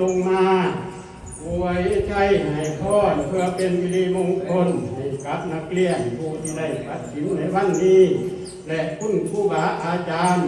ลงมาอวยใช้ให้พรเพื่อเป็นวิริมงคลให้กับนักเรียนผู้ที่ได้ปัดฉิมในวันนี้ และคุณครูบาอาจารย์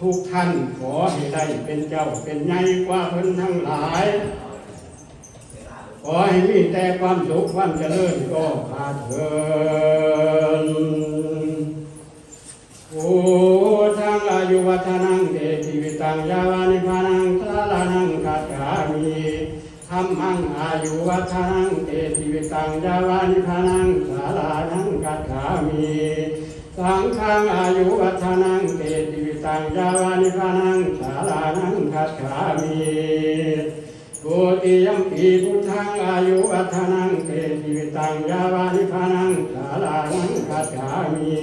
ทุกท่านขอให้ได้เป็นเจ้าเป็นใหญ่กว่าเพิ่นทั้งหลาย ขอให้มีแต่ความสุขความเจริญก็พาเถินโอ้ทางอายุวัฒนังเดชีวิตังยาวานิพา ยุวัฒนังเดชีวิตังยาวานิพานังสาลานังกัจฉามิสังฆังอายุวัฒนังเดชีวิตังยาวานิพานังสาลานังกัจฉามิโกติยมปีพุทธังอายุวัฒนังเตชีวิตังยาวานิพานังสาลานังคัจฉามิ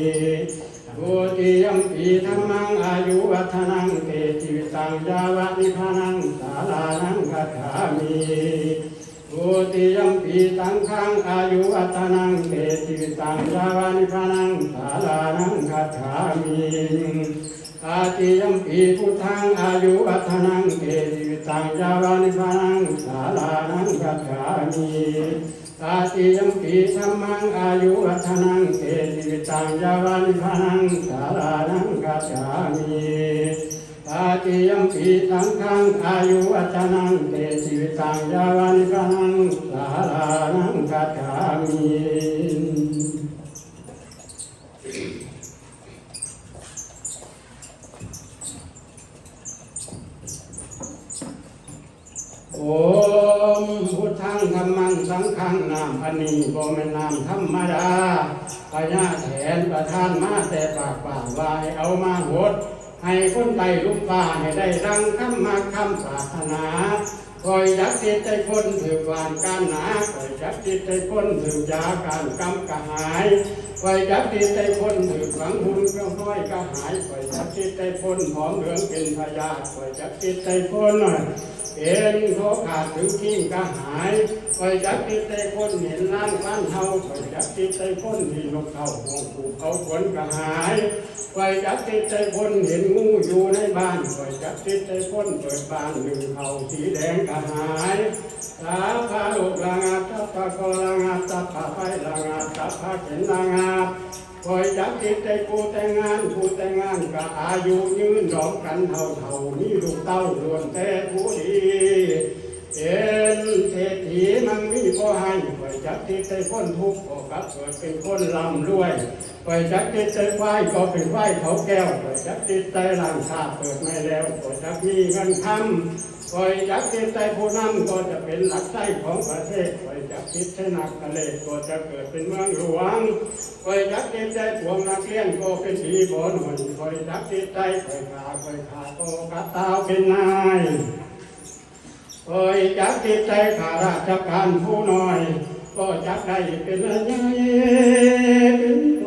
โกติยมปีธรรมังอายุวัฒนังเตชีวิตังยาวานิพานังสาลานังคัจฉามิ โกติยัมปีสังฆังอายุวัฒนังเตชีวิตังยาวานิพานังสาลานังคัจฉามิอาติยัมปีพุทธังอายุวัฒนังเกจิวิตังยาวานิพานังสาลานังกัจามิอาติยัมปีธัมมังอายุวัฒนังเกจิวิตังยาวานิพานังสาลานังกัจามิ อาติยัมปีสังฆังอายุวัฒนังเกจิวิตังยาวานิพังสาลานังกัจฉามิโอมพุทธังธรรมังสังฆังนามพันีบ่แม่นนามธรรมดาพญาแถนประทานมาแต่ปากป่าวายเอามาหด ให้คนไตลุกฟ้าให้ได้รังคำมาคำปรารถนาคอยจักจิตใจคนถือวานการหนาคอยจักจิตใจคนถือยาการกำกระหายคอยจักจิตใจคนถือฝังหุ่นเครื่อห้อยกระหายคอยจักจิตใจคนหอมเหลืองเป็นพยาคอยจักจิตใจคนหน่อยเอ็นเขาขาดถึงทิ้งก็หาย คอยจับติดใจคนเห็นล้างบ้านเฮาคอยจับติดใจคนที่นกเขาห่วงผูกเขาขนก็หายคอยจับติดใจคนเห็นงูอยู่ในบ้านคอยจับติดใจคนเปิดบ้านหนึ่งเขาสีแดงก็หายสาพาลูกลางาตับพะกอลางาตับพะไปลางาตับพะเข็นลางาคอยจับติดใจกูแต่งงานกูแต่งงานก็อายุยืนดอกกันเท่าเท่านี่ลูกเต้าล้วนแต่ผู้ดี เอ็นเศรษฐีมันมีก็ให้คอยจับติดใจคนทุกข์ก็กลับเกิดเป็นคนร่ำรวยคอยจับติดใจควายก็เป็นควายเขาแก้วคอยจับติดใจร่างชาเปิดไม่แล้วก็จับมีเงินคำคอยจับจิตใจผู้นำก็จะเป็นหลักใจของประเทศคอยจับจิตใจนักทะเลก็จะเกิดเป็นเมืองหลวงคอยจับจิตใจพวงนักเรียนก็เป็นดีบนหนคอยจับจิตใจคอยขาคอยขาโตกัตตาเป็นนาย คอยจับจิตใจข้าราชการผู้น้อย ก็จับได้เป็นใหญ่เป็นโต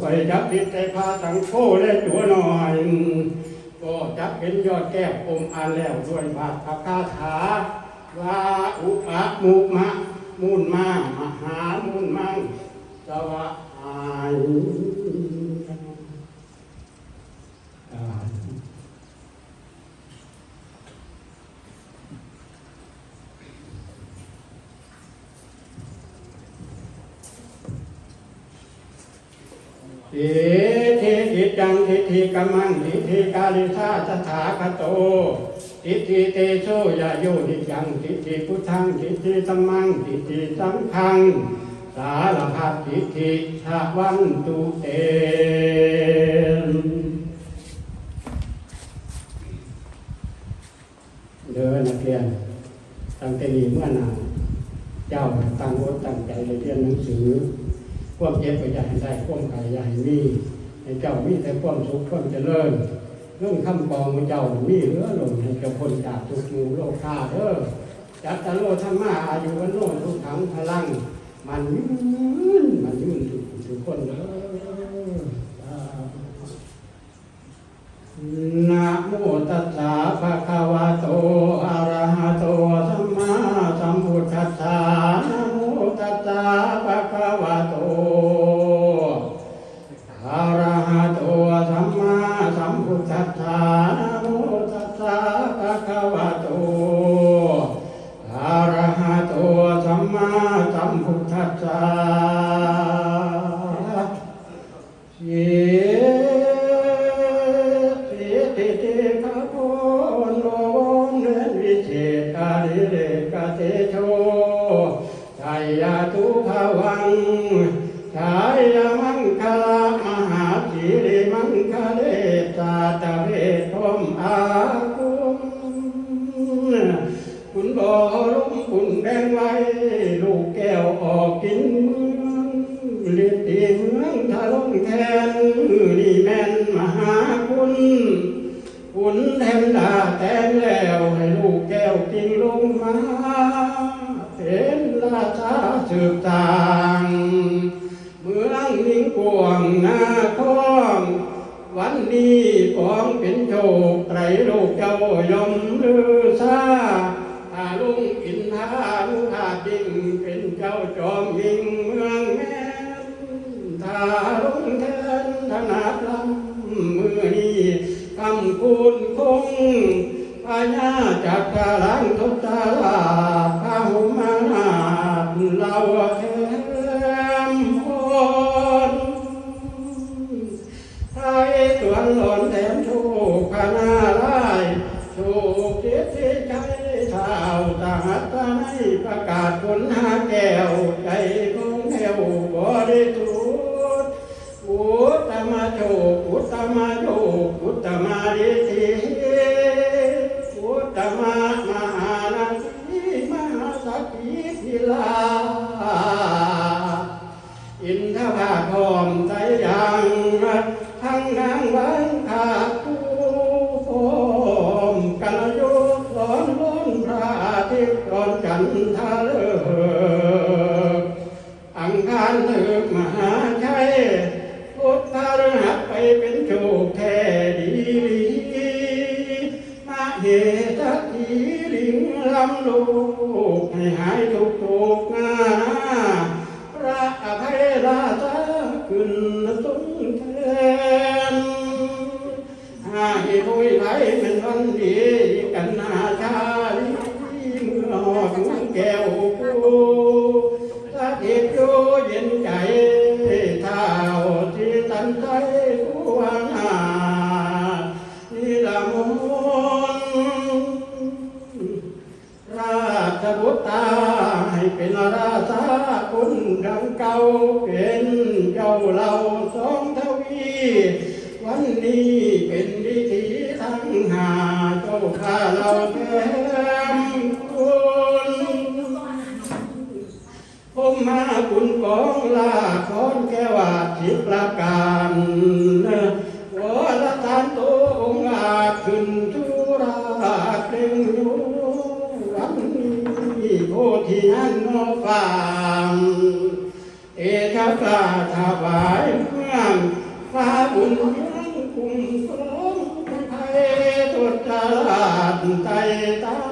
คอยจับจิตใจพาทั้งโคและตัวน้อย ก็จะเป็นยอดแก้วอมอันแล้วด้วยบาทคาถาว่าอุปะมุมะมุนมามหามุนมังสวะอาย เอเทหิจังทิฏฐิกัมมังทิฏฐิกาลิสาสถาคโตทิฏฐิเตโชยโยนิจังทิฏฐิพุทธังทิฏฐิสัมมังทิฏฐิสังฆัง สารพัดทิฏฐิทาวันตุเตเดินนักเรียนตั้งแต่นี้เมื่อนานเจ้าตั้งอกตั้งใจเรียนหนังสือ ความเจ็บก็อย่าให้ได้ความกายอย่าให้มีให้เจ้ามีแต่ความสุขความเจริญเรื่องคำกองเจ้ามีเหลือหลงให้เจ้าพ้นจากทุกข์อยู่โลกาเด้อจัตตาโลธรรมะอายุวันโนทุกขังพลัง มันยืนมันยืนทุกทุกคนเด้อนะโมตัสสะภะ ชายมังคลามหาสีริมังคเลตาตะเวทมอาคุมคุณบ่อลุ่มคุณแบงไว้ ลูกแก้วออกกินเลียดเองเมืองทะลงแทนนี่แม่นมหาคุณคุณแทนดาแทนแล้วให้ลูกแก้วกินลงมาเห็น ราชาสืบต่างเมืองนิ่งกวางนาท้อง วันนี้ปองเป็นโชคไตรโลกเจ้ายมลือซา อาทิตย์ร้อนจันทร์เลิกอังคารถึกมหาชัยพุทธารหัสไปเป็นโชคแท้ดีมาเหตุทีลิงลำลูกให้หายทุกทุกหน้าพระอภัยราชาขึ้นสู คุณกองลาคอนแก้วาทิประการวรทานโตองอาจขึ้นทุราเก่งอยู่วันนี้โพธินันโนฟามเอชะกาถวายเมืองฟ้าบุญยังคุ้มครองไทยตุจาลาดใจตา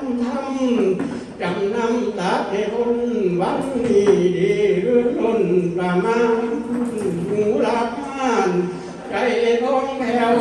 จำนำตาเทพุนวันนี้ดีเรื่อนล้นประมาณหูรับมานใจของแผ่ว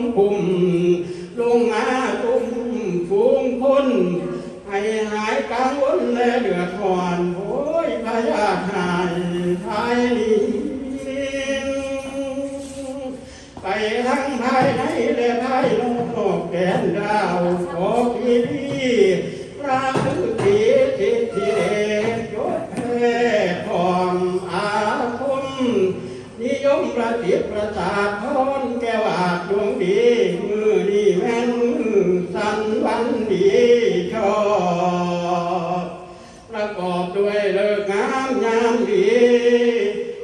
ควงคุมลงมาตุ้มฟูงคนให้หายกังวลและเดือดร้อนโอ้ยพยาหายภายนไปทั้งภายในและภายนอกแกนดาวขอพี่พี่พระฤาษีทิศที่เดชยศแพ้พรอมอาคมนิยมประสิทธิ์ประสาท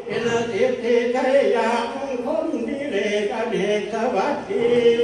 เป็นอาทิตย์ที่ไทยอยากมงคลดีเลกอเนกสวัสดี